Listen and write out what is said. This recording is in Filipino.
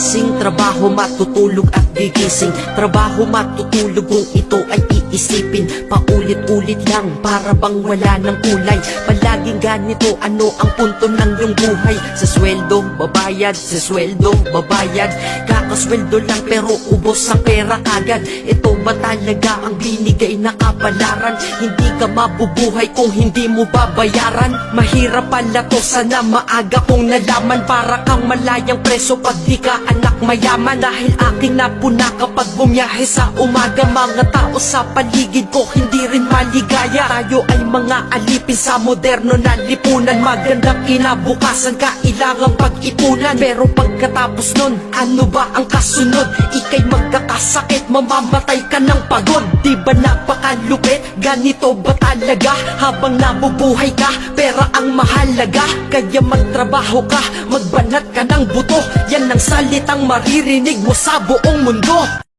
gigising Trabaho matutulog at gigising. Trabaho matutulog kung ito ay iisipin. Paulit-ulit lang para bang wala ng kulay. Palaging ganito ano ang punto ng iyong buhay? Sa sweldo babayad, sa sweldo babayad. Kakasweldo lang pero ubos ang pera kagad Ito ba talaga ang binigay na kapalaran. Hindi ka mabubuhay kung hindi mo babayaran. Mahirap pala to sana maaga kong nalaman. Para kang malayang preso pag di ka anak mayaman Dahil aking napuna kapag bumiyahe sa umaga. Mga tao sa paligid ko hindi rin maligaya. Tayo ay mga alipin sa moderno na lipunan. Magandang kinabukasan kailangang pag-ipunan. Pero pagkatapos nun, ano ba ang kasunod? Ika'y magkakasakit, mamamatay ka ng pagod Di ba napakalupit? Ganito ba talaga? Habang nabubuhay ka, pera ang mahalaga Kaya magtrabaho ka, magbanat ka ng buto Yan ang salitang maririnig mo sa buong mundo